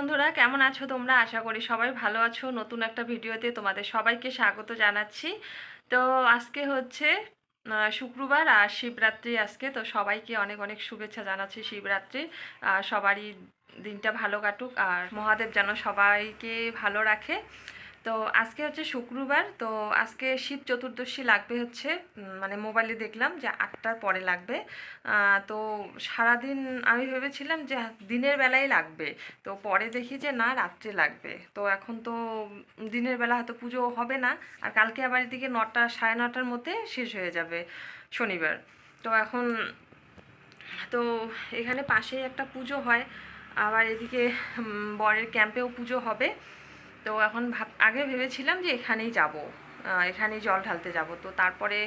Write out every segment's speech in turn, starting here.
বন্ধুরা, কেমন আছো তোমরা? আশা করি সবাই ভালো আছো। নতুন একটা ভিডিওতে তোমাদের সবাইকে স্বাগত জানাচ্ছি। তো আজকে হচ্ছে শুক্রবার আর শিবরাত্রি আজকে। তো সবাইকে অনেক অনেক শুভেচ্ছা জানাচ্ছি শিবরাত্রি। সবারই দিনটা ভালো কাটুক আর মহাদেব যেন সবাইকে ভালো রাখে। তো আজকে হচ্ছে শুক্রবার, তো আজকে শিব চতুর্দশী লাগবে হচ্ছে মানে মোবাইলে দেখলাম যে আটটার পরে লাগবে। তো সারাদিন আমি ভেবেছিলাম যে দিনের বেলায় লাগবে। তো পরে দেখি যে না, রাত্রে লাগবে। তো এখন তো দিনের বেলা হয়তো পুজো হবে না, আর কালকে আবার এদিকে নটা, সাড়ে নটার মধ্যে শেষ হয়ে যাবে শনিবার। তো এখন, তো এখানে পাশেই একটা পুজো হয়, আবার এদিকে বরের ক্যাম্পেও পুজো হবে। তো এখন ভাব, আগে ভেবেছিলাম যে এখানেই যাব এখানেই জল ঢালতে যাব। তো তারপরে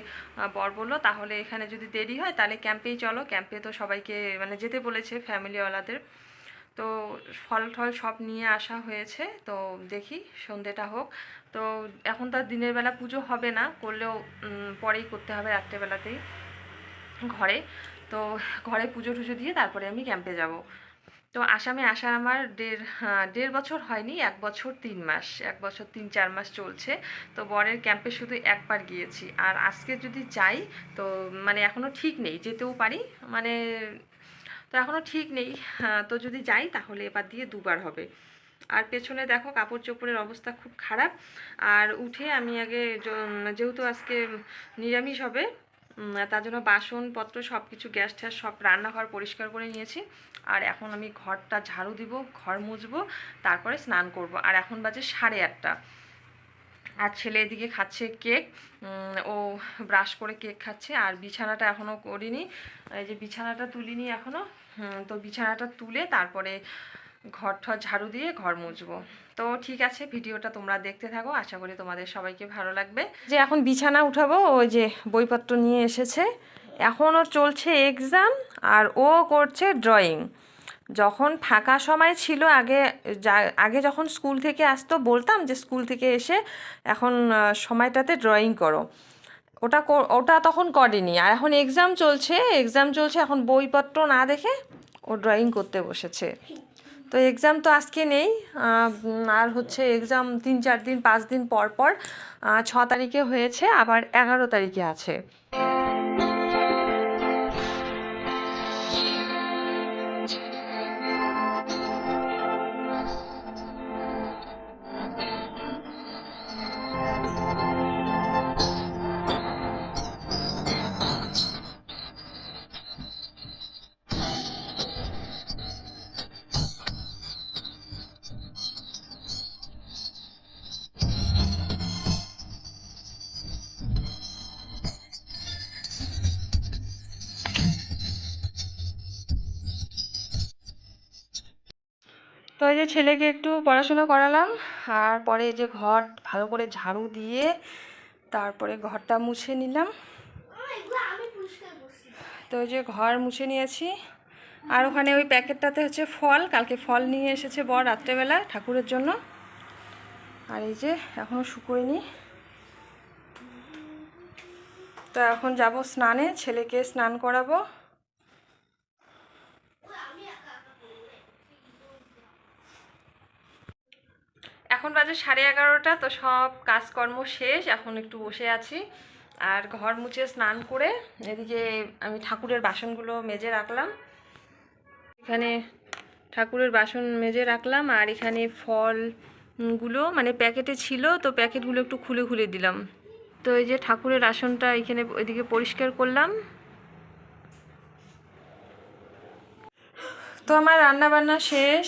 বর বলল, তাহলে এখানে যদি দেরি হয়, তাহলে ক্যাম্পেই চলো। ক্যাম্পে তো সবাইকে মানে যেতে বলেছে ফ্যামিলিওয়ালাদের তো ফল টল সব নিয়ে আসা হয়েছে। তো দেখি সন্ধেটা হোক। তো এখন তো দিনের বেলা পুজো হবে না, করলেও পরেই করতে হবে রাত্রেবেলাতেই ঘরে। তো ঘরে পুজো টুজো দিয়ে তারপরে আমি ক্যাম্পে যাব। তো আসামে আসা আমার দেড় দেড় বছর হয়নি, এক বছর তিন মাস, এক বছর তিন, চার মাস চলছে। তো বরের ক্যাম্পে শুধু একবার গিয়েছি। আর আজকে যদি যাই, তো মানে এখনও ঠিক নেই, যেতেও পারি। মানে তো এখনও ঠিক নেই তো যদি যাই তাহলে এবার দিয়ে দুবার হবে। আর পেছনে দেখো কাপড় চোপড়ের অবস্থা খুব খারাপ। আর উঠে আমি আগে যেহেতু আজকে নিরামিষ হবে তার জন্য বাসনপত্র সব কিছু গ্যাস ট্যাস সব রান্নাঘর পরিষ্কার করে নিয়েছি। আর এখন আমি ঘরটা ঝাড়ু দিব, ঘর মুছবো, তারপরে স্নান করব। আর এখন বাজে সাড়ে আটটা। আর ছেলে এদিকে খাচ্ছে কেক। ও ব্রাশ করে কেক খাচ্ছে। আর বিছানাটা এখনও করিনি। এই যে বিছানাটা তুলিনি এখনও তো বিছানাটা তুলে তারপরে ঘর ঠর ঝাড়ু দিয়ে ঘর মুছবো। তো ঠিক আছে, ভিডিওটা তোমরা দেখতে থাকো। আশা করি তোমাদের সবাইকে ভালো লাগবে। যে এখন বিছানা উঠাবো, ওই যে বইপত্র নিয়ে এসেছে। এখনও চলছে এক্সাম আর ও করছে ড্রয়িং যখন ফাঁকা সময় ছিল, আগে আগে যখন স্কুল থেকে আসতো, বলতাম যে স্কুল থেকে এসে এখন সময়টাতে ড্রয়িং করো। ওটা ওটা তখন করেনি। আর এখন এক্সাম চলছে এক্সাম চলছে, এখন বইপত্র না দেখে ও ড্রয়িং করতে বসেছে। তো এক্সাম তো আজকে নেই আর হচ্ছে এক্সাম তিন, চার দিন, পাঁচ দিন পর পর ছ তারিখে হয়েছে, আবার এগারো তারিখে আছে। তো এই যে ছেলেকে একটু পড়াশোনা করালাম, আর পরে যে ঘর ভালো করে ঝাড়ু দিয়ে তারপরে ঘরটা মুছে নিলাম। তো যে ঘর মুছে নিয়েছি, আর ওখানে ওই প্যাকেটটাতে হচ্ছে ফল, কালকে ফল নিয়ে এসেছে বর রাত্রেবেলা ঠাকুরের জন্য। আর এই যে এখনও শুকোয়নি। তো এখন যাব স্নানে, ছেলেকে স্নান করাবো। এখন বাজে সাড়ে এগারোটা, তো সব কাজকর্ম শেষ, এখন একটু বসে আছি। আর ঘর মুছে স্নান করে এদিকে আমি ঠাকুরের বাসনগুলো মেজে রাখলাম। এখানে ঠাকুরের বাসন মেজে রাখলাম, আর এখানে ফলগুলো মানে প্যাকেটে ছিল, তো প্যাকেটগুলো একটু খুলে খুলে দিলাম। তো এই যে ঠাকুরের আসনটা এখানে ওইদিকে পরিষ্কার করলাম। তো আমার রান্না বান্না শেষ।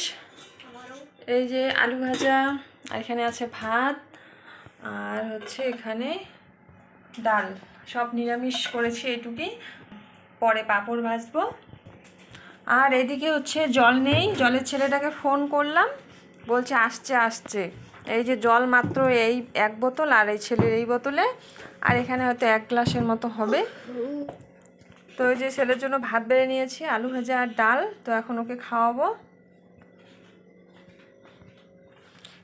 এই যে আলু ভাজা আর এখানে আছে ভাত, আর হচ্ছে এখানে ডাল। সব নিরামিষ করেছি এটুকুই। পরে পাঁপড় ভাজবো। আর এদিকে হচ্ছে জল নেই। জলের ছেলেটাকে ফোন করলাম। বলছে, আসছে আসছে। এই যে জল মাত্র এই এক বোতল আর এই ছেলের এই বোতলে। আর এখানে হয়তো এক গ্লাসের মতো হবে। তো ওই যে ছেলের জন্য ভাত বেড়ে নিয়েছি, আলু ভাজা আর ডাল। তো এখন ওকে খাওয়াবো।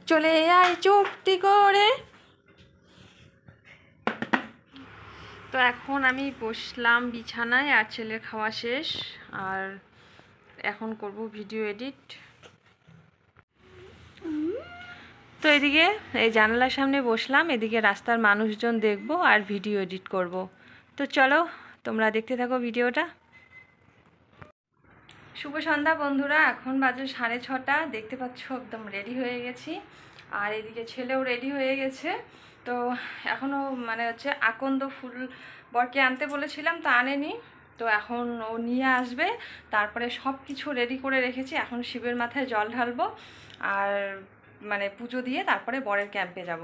চলে আয় চুক্তি করে। তো এখন আমি বসলাম বিছানায় আর ছেলের খাওয়া শেষ। আর এখন করব ভিডিও এডিট। তো এদিকে এই জানালার সামনে বসলাম, এদিকে রাস্তার মানুষজন দেখব আর ভিডিও এডিট করব। তো চলো, তোমরা দেখতে থাকো ভিডিওটা। শুভ সন্ধ্যা বন্ধুরা, এখন বাজে সাড়ে ছটা, দেখতে পাচ্ছ একদম রেডি হয়ে গেছি। আর এদিকে ছেলেও রেডি হয়ে গেছে। তো এখনও মানে হচ্ছে আকন্দ ফুল বরকে আনতে বলেছিলাম, তো আনেনি। তো এখন ও নিয়ে আসবে। তারপরে সব কিছু রেডি করে রেখেছি। এখন শিবের মাথায় জল ঢালবো। আর মানে পুজো দিয়ে তারপরে বরের ক্যাম্পে যাব।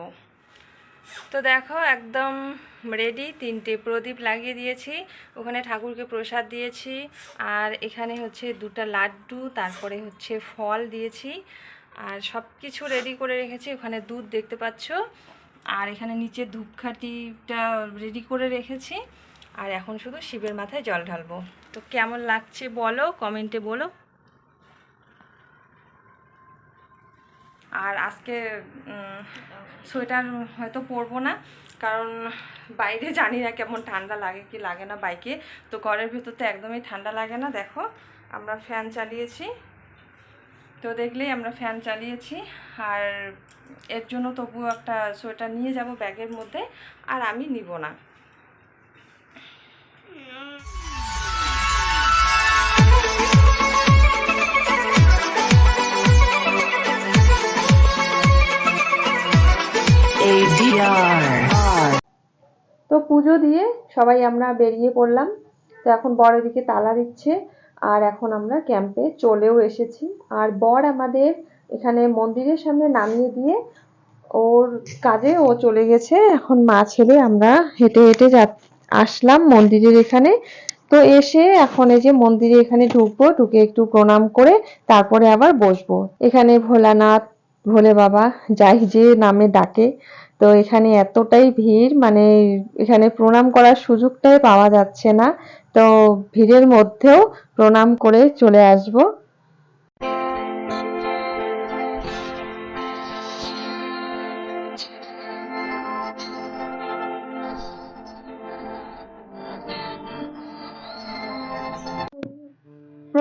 তো দেখো, একদম রেডি তিনটে প্রদীপ লাগিয়ে দিয়েছি। ওখানে ঠাকুরকে প্রসাদ দিয়েছি। আর এখানে হচ্ছে দুটা লাড্ডু, তারপরে হচ্ছে ফল দিয়েছি। আর সব কিছু রেডি করে রেখেছি। ওখানে দুধ দেখতে পাচ্ছ। আর এখানে নিচে ধূপখাটিটা রেডি করে রেখেছি। আর এখন শুধু শিবের মাথায় জল ঢালবো। তো কেমন লাগছে বলো কমেন্টে বলো। আর আজকে সোয়েটার হয়তো পরবো না, কারণ বাইরে জানি না কেমন ঠান্ডা লাগে কি লাগে না বাইকে। তো ঘরের ভেতর তো একদমই ঠান্ডা লাগে না, দেখো, আমরা ফ্যান চালিয়েছি। তো দেখলেই আমরা ফ্যান চালিয়েছি, আর এর জন্য তবুও একটা সোয়েটার নিয়ে যাব ব্যাগের মধ্যে, আর আমি নিব না। তো পুজো দিয়ে সবাই আমরা বেরিয়ে পড়লাম। তো এখন বর এদিকে তালা দিচ্ছে, আর এখন আমরা ক্যাম্পে চলেও এসেছি। আর বর আমাদের এখানে মন্দিরের সামনে নামিয়ে দিয়ে ওর কাজে ও চলে গেছে। এখন মা ছেলে আমরা হেঁটে হেঁটে যা আসলাম মন্দিরের এখানে। তো এসে এখন এই যে মন্দিরে এখানে ঢুকবো, ঢুকে একটু প্রণাম করে তারপরে আবার বসবো। এখানে ভোলানাথ ভোলে বাবা, যাই যে নামে ডাকে। তো এখানে এতটাই ভিড় মানে এখানে প্রণাম করার সুযোগটাই পাওয়া যাচ্ছে না। তো ভিড়ের মধ্যেও প্রণাম করে চলে আসব।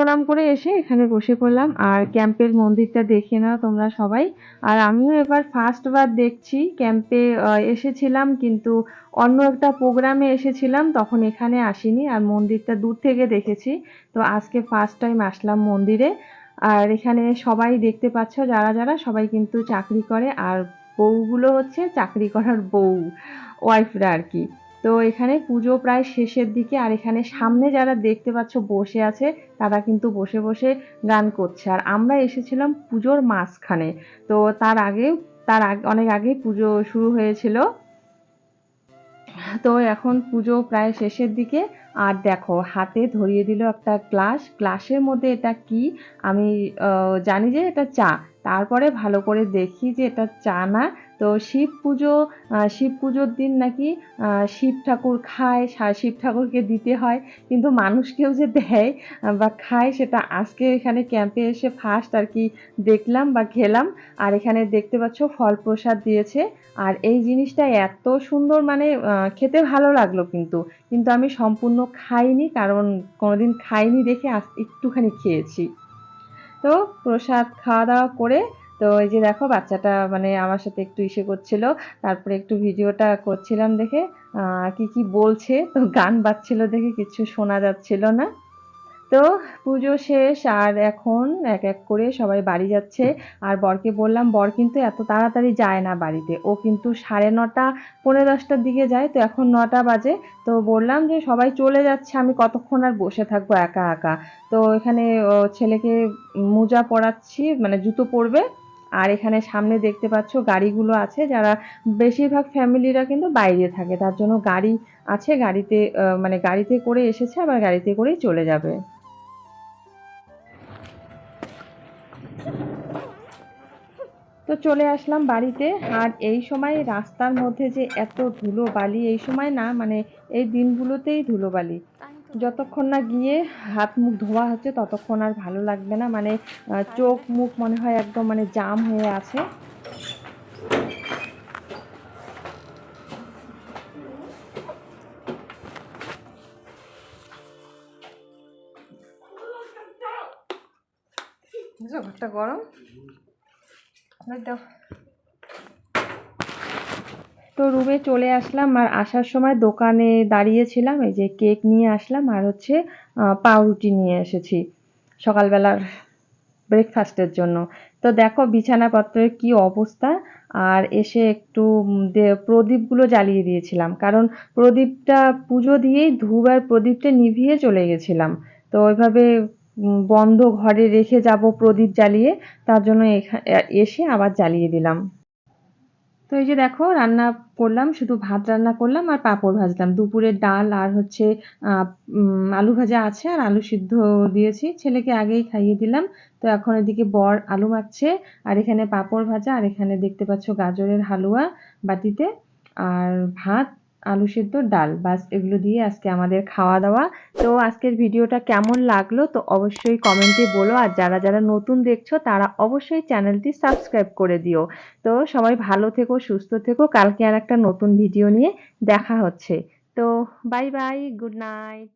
প্রণাম করে এসে এখানে বসে পড়লাম। আর ক্যাম্পের মন্দিরটা দেখে নাও তোমরা সবাই। আর আমিও এবার ফার্স্ট বার দেখছি ক্যাম্পে এসেছিলাম কিন্তু অন্য একটা প্রোগ্রামে এসেছিলাম, তখন এখানে আসিনি। আর মন্দিরটা দূর থেকে দেখেছি। তো আজকে ফার্স্ট টাইম আসলাম মন্দিরে। আর এখানে সবাই দেখতে পাচ্ছ, যারা যারা সবাই কিন্তু চাকরি করে। আর বউগুলো হচ্ছে চাকরি করার বউ ওয়াইফরা আর কি। তো এখানে পুজো প্রায় শেষের দিকে, আর এখানে সামনে যারা দেখতে পাচ্ছ বসে আছে, তারা কিন্তু বসে বসে গান করছে। আর আমরা এসেছিলাম পুজোর মাঝখানে। তো তার আগে তার আগে, অনেক আগে পুজো শুরু হয়েছিল। তো এখন পুজো প্রায় শেষের দিকে। আর দেখো, হাতে ধরিয়ে দিল একটা গ্লাস। গ্লাসের মধ্যে এটা কি? আমি জানি যে এটা চা। তারপরে ভালো করে দেখি যে এটা চা না। তো শিব পুজো শিব পুজোর দিন নাকি শিব ঠাকুর খায় শিব ঠাকুরকে দিতে হয়। কিন্তু মানুষকেও যে দেয় বা খায় সেটা আজকে এখানে ক্যাম্পে এসে ফার্স্ট আর কি দেখলাম বা খেলাম। আর এখানে দেখতে পাচ্ছ ফল প্রসাদ দিয়েছে। আর এই জিনিসটা এত সুন্দর মানে খেতে ভালো লাগল কিন্তু। কিন্তু আমি সম্পূর্ণ খাইনি, কারণ কোনোদিন খাইনি দেখে আজ একটুখানি খেয়েছি। তো প্রসাদ খাওয়া দাওয়া করে তো এই যে দেখো, বাচ্চাটা মানে আমার সাথে একটু ইসে করছিল। তারপরে একটু ভিডিওটা করছিলাম দেখে কি কি বলছে, তো গান বাজছিল দেখে কিছু শোনা যাচ্ছিল না। তো পুজো শেষ, আর এখন এক এক করে সবাই বাড়ি যাচ্ছে। আর বরকে বললাম, বর কিন্তু এত তাড়াতাড়ি যায় না বাড়িতে। ও কিন্তু সাড়ে নটা পনেরো দশটার দিকে যায়। তো এখন নটা বাজে। তো বললাম যে সবাই চলে যাচ্ছে, আমি কতক্ষণ আর বসে থাকব একা একা? তো এখানে ছেলেকে মোজা পরাচ্ছি মানে জুতো পরবে। আর এখানে সামনে দেখতে পাচ্ছ গাড়িগুলো আছে, যারা বেশিরভাগ ফ্যামিলিরা কিন্তু বাইরে থাকে। তার জন্য গাড়ি আছে, গাড়িতে মানে গাড়িতে করে এসেছে, আবার গাড়িতে করেই চলে যাবে। তো চলে আসলাম বাড়িতে। আর এই সময় রাস্তার মধ্যে যে এত ধুলো বালি এই সময় না মানে এই দিনগুলোতেই ধুলো বালি যতক্ষণ না গিয়ে হাত মুখ ধোয়া হচ্ছে, ততক্ষণ আর ভালো লাগবে না। মানে চোখ মুখ মনে হয় একদম মানে জাম হয়ে আছে। ঘরটা গরম। দাও। তো রুমে চলে আসলাম আর আসার সময় দোকানে দাঁড়িয়েছিলাম এই যে কেক নিয়ে আসলাম আর হচ্ছে পাউরুটি নিয়ে এসেছি সকালবেলার ব্রেকফাস্টের জন্য। তো দেখো বিছানাপত্রের কি অবস্থা আর এসে একটু প্রদীপগুলো জ্বালিয়ে দিয়েছিলাম। কারণ প্রদীপটা পুজো দিয়েই ধুবার প্রদীপটা নিভিয়ে চলে গেছিলাম। তো ওইভাবে বন্ধ ঘরে রেখে যাব প্রদীপ জ্বালিয়ে, তার জন্য এসে আবার জ্বালিয়ে দিলাম। তো এই যে দেখো, রান্না করলাম, শুধু ভাত রান্না করলাম আর পাঁপড় ভাজলাম। দুপুরের ডাল আর হচ্ছে আলু ভাজা আছে আর আলু সিদ্ধ দিয়েছি। ছেলেকে আগেই খাইয়ে দিলাম। তো এখন এদিকে বর আলু মাখছে আর এখানে পাঁপড় ভাজা আর এখানে দেখতে পাচ্ছ গাজরের হালুয়া বাটিতে। আর ভাত আলু সেদ্ধ, ডাল। বাস এগুলো দিয়ে আজকে আমাদের খাওয়া দাওয়া। তো আজকের ভিডিওটা কেমন লাগল তো অবশ্যই কমেন্টে বলো। আর যারা যারা নতুন দেখছ, তারা অবশ্যই চ্যানেলটি সাবস্ক্রাইব করে দিও। তো সবাই ভালো থেকো, সুস্থ থেকো। কালকে আর একটা নতুন ভিডিও নিয়ে দেখা হচ্ছে। তো বাই বাই, গুড নাইট।